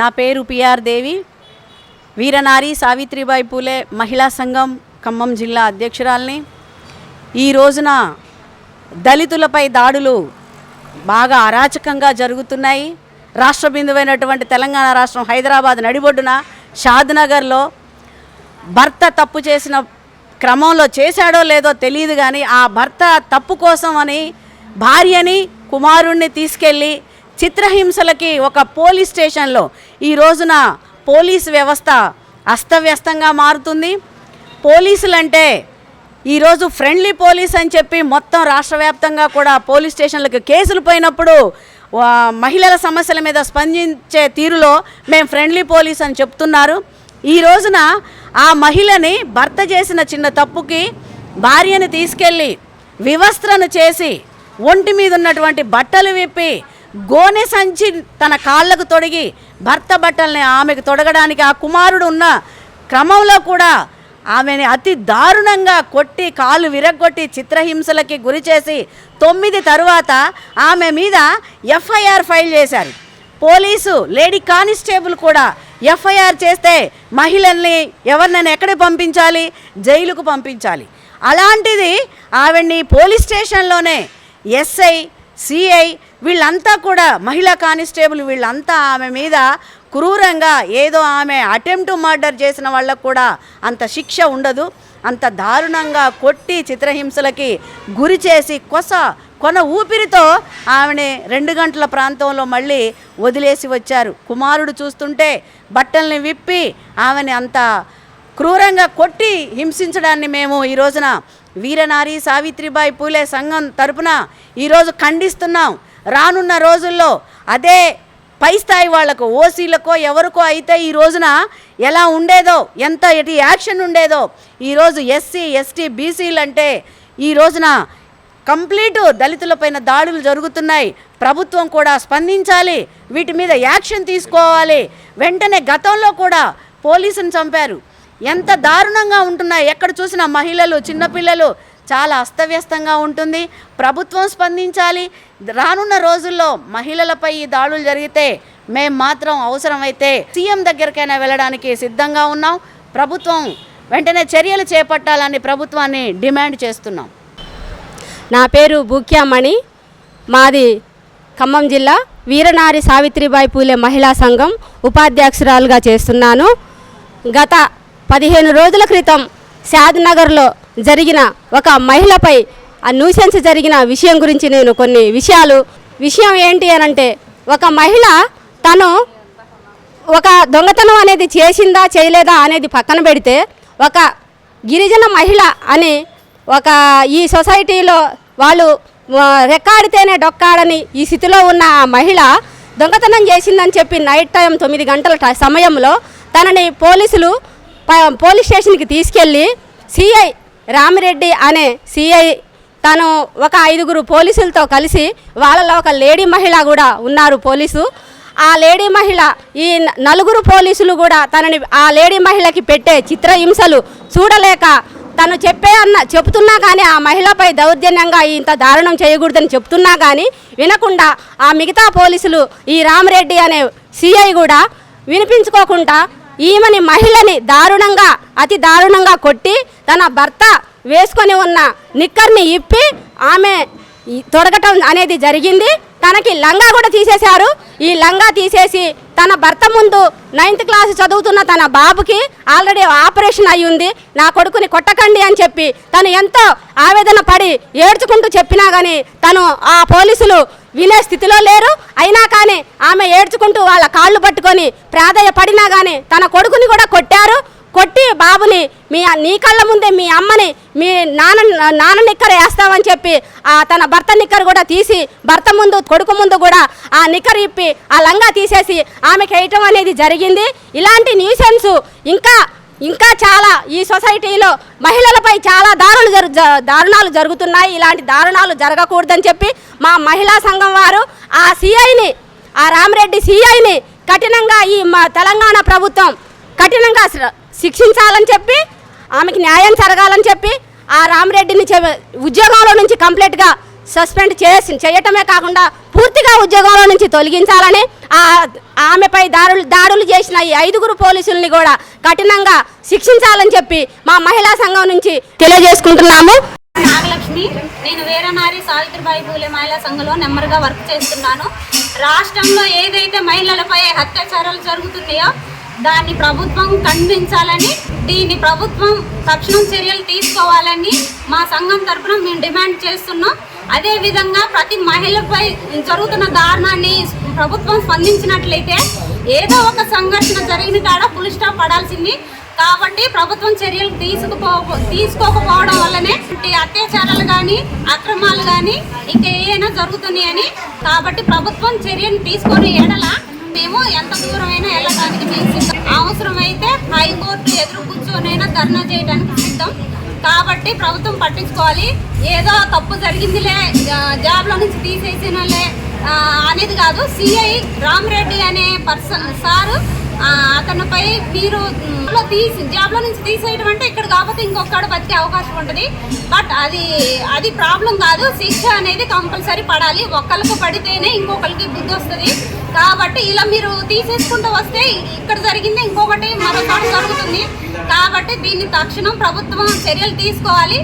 నా పేరు పిఆర్ దేవి. వీరనారి సావిత్రిబాయి పూలే మహిళా సంఘం ఖమ్మం జిల్లా అధ్యక్షురాల్ని. ఈ రోజున దళితులపై దాడులు బాగా అరాచకంగా జరుగుతున్నాయి. రాష్ట్ర బిందువైనటువంటి తెలంగాణ రాష్ట్రం హైదరాబాద్ నడిబొడ్డున షాద్నగర్లో భర్త తప్పు చేసిన క్రమంలో చేశాడో లేదో తెలియదు కానీ ఆ భర్త తప్పు కోసం అని భార్యని కుమారుణ్ణి తీసుకెళ్ళి చిత్రహింసలకి ఒక పోలీస్ స్టేషన్లో ఈ రోజున పోలీస్ వ్యవస్థ అస్తవ్యస్తంగా మారుతుంది. పోలీసులంటే ఈరోజు ఫ్రెండ్లీ పోలీస్ అని చెప్పి మొత్తం రాష్ట్ర వ్యాప్తంగా కూడా పోలీస్ స్టేషన్లకు కేసులు పోయినప్పుడు మహిళల సమస్యల మీద స్పందించే తీరులో మేము ఫ్రెండ్లీ పోలీస్ అని చెప్తున్నారు. ఈ రోజున ఆ మహిళని భర్త చేసిన చిన్న తప్పుకి భార్యని తీసుకెళ్ళి వివస్త్రను చేసి ఒంటి మీద ఉన్నటువంటి బట్టలు విప్పి గోనె సంచి తన కాళ్ళకు తొడిగి భర్త బట్టల్ని ఆమెకు తొడగడానికి ఆ కుమారుడు ఉన్న క్రమంలో కూడా ఆమెని అతి దారుణంగా కొట్టి కాలు విరగ్గొట్టి చిత్రహింసలకి గురి చేసి తొమ్మిది తరువాత ఆమె మీద ఎఫ్ఐఆర్ ఫైల్ చేశారు. పోలీసు లేడీ కానిస్టేబుల్ కూడా ఎఫ్ఐఆర్ చేస్తే మహిళల్ని ఎవరినైనా ఎక్కడికి పంపించాలి? జైలుకు పంపించాలి. అలాంటిది ఆవిడ్ని పోలీస్ స్టేషన్లోనే ఎస్ఐ సిఐ వీళ్ళంతా కూడా మహిళా కానిస్టేబుల్ వీళ్ళంతా ఆమె మీద క్రూరంగా ఏదో ఆమె అటెంప్ట్ మర్డర్ చేసిన వాళ్ళకు కూడా అంత శిక్ష ఉండదు. అంత దారుణంగా కొట్టి చిత్రహింసలకి గురి చేసి కొస కొన ఊపిరితో ఆమెని రెండు గంటల ప్రాంతంలో మళ్ళీ వదిలేసి వచ్చారు. కుమారుడు చూస్తుంటే బట్టల్ని విప్పి ఆమెని అంత క్రూరంగా కొట్టి హింసించడాన్ని మేము ఈ రోజున వీరనారి సావిత్రిబాయి పూలే సంఘం తరపున ఈరోజు ఖండిస్తున్నాం. రానున్న రోజుల్లో అదే పై స్థాయి వాళ్ళకు ఓసీలకో ఎవరికో అయితే ఈ రోజున ఎలా ఉండేదో ఎంత ఎటు యాక్షన్ ఉండేదో ఈరోజు ఎస్సీ ఎస్టీ బీసీలు అంటే ఈ రోజున కంప్లీట్ దళితులపైన దాడులు జరుగుతున్నాయి. ప్రభుత్వం కూడా స్పందించాలి వీటి మీద యాక్షన్ తీసుకోవాలి. వెంటనే గతంలో కూడా పోలీసుని చంపారు. ఎంత దారుణంగా ఉంటున్నాయి ఎక్కడ చూసినా మహిళలు చిన్నపిల్లలు చాలా అస్తవ్యస్తంగా ఉంటుంది. ప్రభుత్వం స్పందించాలి. రానున్న రోజుల్లో మహిళలపై ఈ దాడులు జరిగితే మేము మాత్రం అవసరమైతే సీఎం దగ్గరికైనా వెళ్ళడానికి సిద్ధంగా ఉన్నాం. ప్రభుత్వం వెంటనే చర్యలు చేపట్టాలని ప్రభుత్వాన్ని డిమాండ్ చేస్తున్నాం. నా పేరు బుక్యామణి మాది ఖమ్మం జిల్లా వీరనారి సావిత్రిబాయి పూలే మహిళా సంఘం ఉపాధ్యక్షురాలుగా చేస్తున్నాను. గత పదిహేను రోజుల క్రితం శాద్నగర్లో జరిగిన ఒక మహిళపై ఆ న్యూసెన్స్ జరిగిన విషయం గురించి నేను కొన్ని విషయాలు విషయం ఏంటి అనంటే ఒక మహిళ తను ఒక దొంగతనం అనేది చేసిందా చేయలేదా అనేది పక్కన పెడితే ఒక గిరిజన మహిళ అని ఒక ఈ సొసైటీలో వాళ్ళు రెక్కాడితేనే డొక్కాడని ఈ స్థితిలో ఉన్న ఆ మహిళ దొంగతనం చేసిందని చెప్పి నైట్ టైం తొమ్మిది గంటల సమయంలో తనని పోలీసులు పోలీస్ స్టేషన్కి తీసుకెళ్ళి సిఐ రామిరెడ్డి అనే సిఐ తను ఒక ఐదుగురు పోలీసులతో కలిసి వాళ్ళలో ఒక లేడీ మహిళ కూడా ఉన్నారు పోలీసు. ఆ లేడీ మహిళ ఈ నలుగురు పోలీసులు కూడా తనని ఆ లేడీ మహిళకి పెట్టే చిత్రహింసలు చూడలేక తను చెప్పే అన్న చెప్తున్నా కానీ ఆ మహిళపై దౌర్జన్యంగా ఇంత దారుణం చేయకూడదని చెప్తున్నా కానీ వినకుండా ఆ మిగతా పోలీసులు ఈ రామరెడ్డి అనే సిఐ కూడా వినిపించుకోకుండా ఈమెని మహిళని దారుణంగా అతి దారుణంగా కొట్టి తన భర్త వేసుకొని ఉన్న నిక్కర్ని ఇప్పి ఆమె తొడగటం అనేది జరిగింది. తనకి లంగా కూడా తీసేశారు. ఈ లంగా తీసేసి తన భర్త ముందు నైన్త్ క్లాస్ చదువుతున్న తన బాబుకి ఆల్రెడీ ఆపరేషన్ అయి ఉంది. నా కొడుకుని కొట్టకండి అని చెప్పి తను ఎంతో ఆవేదన పడి ఏడ్చుకుంటూ చెప్పినా కానీ తను ఆ పోలీసులు వినే స్థితిలో లేరు. అయినా కానీ ఆమె ఏడ్చుకుంటూ వాళ్ళ కాళ్ళు పట్టుకొని ప్రాధాయపడినా కానీ తన కొడుకుని కూడా కొట్టారు. కొట్టి బాబుని మీ నీ కళ్ళ ముందే మీ అమ్మని మీ నాన్న నాన్న నిక్కరు వేస్తామని చెప్పి ఆ తన భర్త నిక్కర్ కూడా తీసి భర్త ముందు కొడుకు ముందు కూడా ఆ నిక్కర్ ఇప్పి ఆ లంగా తీసేసి ఆమెకి వేయటం అనేది జరిగింది. ఇలాంటి న్యూసెన్స్ ఇంకా ఇంకా చాలా ఈ సొసైటీలో మహిళలపై చాలా దారులు జరు దారుణాలు జరుగుతున్నాయి. ఇలాంటి దారుణాలు జరగకూడదని చెప్పి మా మహిళా సంఘం వారు ఆ సిఐని ఆ రామరెడ్డి సిఐని కఠినంగా ఈ మా తెలంగాణ ప్రభుత్వం కఠినంగా శిక్షించాలని చెప్పి ఆమెకి న్యాయం జరగాలని చెప్పి ఆ రామరెడ్డిని చె- ఉద్యోగంలో నుంచి కంప్లీట్గా సస్పెండ్ చేసి చేయటమే కాకుండా పూర్తిగా ఉద్యోగంలో నుంచి తొలగించాలని ఆ ఆమెపై దారులు దాడులు చేసిన ఈ ఐదుగురు పోలీసుల్ని కూడా కఠినంగా శిక్షించాలని చెప్పి మా మహిళా సంఘం నుంచి తెలియజేసుకుంటున్నాము. నాగలక్ష్మి నేను వీరనారి సావిత్రిబాయి పూలే మహిళా సంఘంలో నెమ్మదిగా వర్క్ చేస్తున్నాను. రాష్ట్రంలో ఏదైతే మహిళలపై అత్యాచారాలు జరుగుతున్నాయో దాన్ని ప్రభుత్వం ఖండించాలని దీన్ని ప్రభుత్వం తక్షణం చర్యలు తీసుకోవాలని మా సంఘం తరఫున మేము డిమాండ్ చేస్తున్నాం. అదేవిధంగా ప్రతి మహిళపై జరుగుతున్న దారుణాన్ని ప్రభుత్వం స్పందించినట్లయితే ఏదో ఒక సంఘర్షణ జరిగిన కాడ ఫుల్ స్టాప్ పడాల్సింది. కాబట్టి ప్రభుత్వం చర్యలు తీసుకుపో తీసుకోకపోవడం వల్లనే అత్యాచారాలు కానీ అక్రమాలు కానీ ఇంకా ఏమైనా జరుగుతున్నాయని కాబట్టి ప్రభుత్వం చర్యలు తీసుకొని ఎడల మేము ఎంత దూరమైనా వెళ్ళడానికి మేము కోర్టు ఎదురు కూర్చొనైనా ధర్నా చేయడానికి సిద్ధం. కాబట్టి ప్రభుత్వం పట్టించుకోవాలి. ఏదో తప్పు జరిగిందిలే జాబ్లో నుంచి తీసేసినలే అనేది కాదు. సిఐ రామరెడ్డి అనే పర్సన్ సారు అతనిపై మీరు తీసి జాబ్లో నుంచి తీసేయడం అంటే ఇక్కడ కాకపోతే ఇంకొకడు బతికే అవకాశం ఉంటుంది. బట్ అది అది ప్రాబ్లం కాదు. శిక్ష అనేది కంపల్సరీ పడాలి. ఒక్కరికి పడితేనే ఇంకొకరికి బుద్ధి వస్తుంది. కాబట్టి ఇలా మీరు తీసేసుకుంటూ వస్తే ఇక్కడ జరిగింది ఇంకొకటి మరో జరుగుతుంది. కాబట్టి దీన్ని తక్షణం ప్రభుత్వం చర్యలు తీసుకోవాలి.